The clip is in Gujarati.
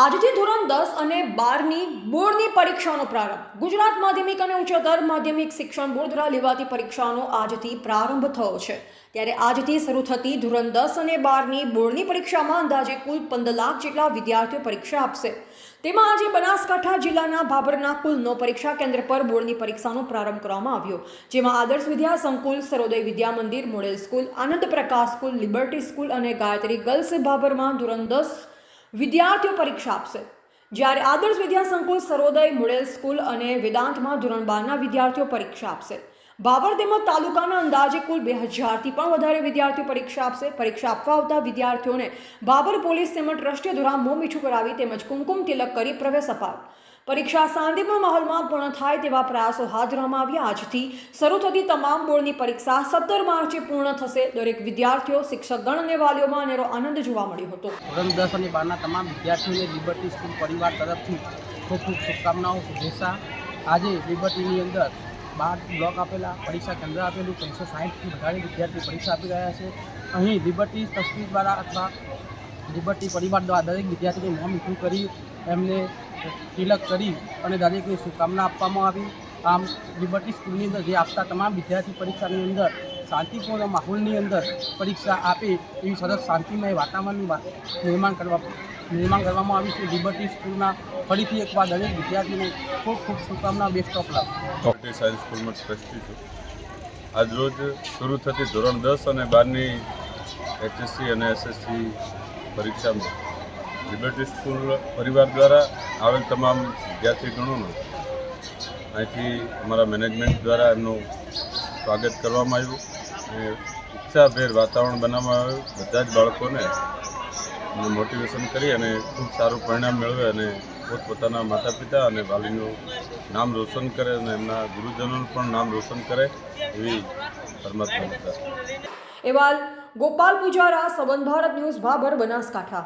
આજથી ધોરણ દસ અને બારની બોર્ડની પરીક્ષાનો પ્રારંભ. ગુજરાત માધ્યમિક અને ઉચ્ચતર માધ્યમિક શિક્ષણ બોર્ડ દ્વારા લેવાતી પરીક્ષાનો આજથી પ્રારંભ થયો છે. ત્યારે આજથી શરૂ થતી ધોરણ દસ અને બારની બોર્ડની પરીક્ષામાં અંદાજે કુલ પંદર લાખ જેટલા વિદ્યાર્થીઓ પરીક્ષા આપશે. તેમાં આજે બનાસકાંઠા જિલ્લાના ભાભરના કુલ નવ પરીક્ષા કેન્દ્ર પર બોર્ડની પરીક્ષાનો પ્રારંભ કરવામાં આવ્યો. જેમાં આદર્શ વિદ્યા સંકુલ, Sarodaya Vidya Mandir, model school, Anand Prakash school, Liberty school અને ગાયત્રી ગર્લ્સ ભાભરમાં ધોરણ દસ વિદ્યાર્થીઓ પરીક્ષા આપશે. જ્યારે આદર્શ વિદ્યા સંકુલ સરોદય મોડેલ સ્કૂલ અને વેદાંતમાં ધોરણ બારના વિદ્યાર્થીઓ પરીક્ષા આપશે. બાબર તેમજ તાલુકાના અંદાજે કુલ બે હજારથી પણ વધારે વિદ્યાર્થીઓ પરીક્ષા આપશે. પરીક્ષા આપવા આવતા વિદ્યાર્થીઓને બાબર પોલીસ તેમજ ટ્રસ્ટીઓ દ્વારા મોં મીઠું કરાવી તેમજ કુમકુમ તિલક કરી પ્રવેશ અપાયો. પરીક્ષા શાંતિપૂર્ણ માહોલમાં પૂર્ણ થાય તેવા પ્રયાસો હાથ ધરવામાં આવ્યા. આજથી શરૂ થતી તમામ બોર્ડની પરીક્ષા સત્તર માર્ચે પૂર્ણ થશે. દરેક વિદ્યાર્થીઓ, શિક્ષકગણ અને વાલીઓમાં અનેરો આનંદ જોવા મળ્યો હતો. ધોરણ દસ અને બારના તમામ વિદ્યાર્થીઓને લિબર્ટી સ્કૂલ પરિવાર તરફથી ખૂબ ખૂબ શુભકામનાઓ, શુભેચ્છા. આજે લિબર્ટીની અંદર બાર બ્લોક આપેલા, પરીક્ષા કેન્દ્ર આપેલું, ત્રણસો સાહીઠથી વધારે વિદ્યાર્થીઓ પરીક્ષા આપી રહ્યા છે. અહીં લિબર્ટી તસ્તી દ્વારા અથવા લિબર્ટી પરિવાર દ્વારા દરેક વિદ્યાર્થીને નામ મીઠું કરી એમને તિલક કરી અને દરેકને શુભકામના આપવામાં આવી. આમ લિબર્ટી સ્કૂલની અંદર જે આપતા તમામ વિદ્યાર્થી પરીક્ષાની અંદર, શાંતિપૂર્ણ માહોલની અંદર પરીક્ષા આપે એવી સરસ શાંતિમય વાતાવરણનું નિર્માણ કરવા, નિર્માણ કરવામાં આવ્યું છે. લિબર્ટી સ્કૂલના ફરીથી એકવાર દરેક વિદ્યાર્થીને ખૂબ ખૂબ શુભકામના બેસ્ટ ઓફ લક સાયન્સ સ્કૂલમાં ટ્રસ્ટી છું. આજરોજ શરૂ થતી ધોરણ દસ અને બારની એચએસસી અને એસએસસી પરીક્ષામાં લિબર્ટી સ્કૂલ પરિવાર દ્વારા આવેલ તમામ વિદ્યાર્થીગણોનું અહીંથી અમારા મેનેજમેન્ટ દ્વારા એમનું સ્વાગત કરવામાં આવ્યું અને ઉત્સાહભેર વાતાવરણ બનાવવામાં આવ્યું. બધા જ બાળકોને મોટિવેશન કરી અને ખૂબ સારું પરિણામ મેળવે અને પોતપોતાના માતા પિતા અને વાલીનું નામ રોશન કરે અને એમના ગુરુજનોનું પણ નામ રોશન કરે એવી પરમાત્મા એવા ગોપાલ પૂજારા, સંબંધ ભારત ન્યૂઝ, ભાભર, બનાસકાંઠા.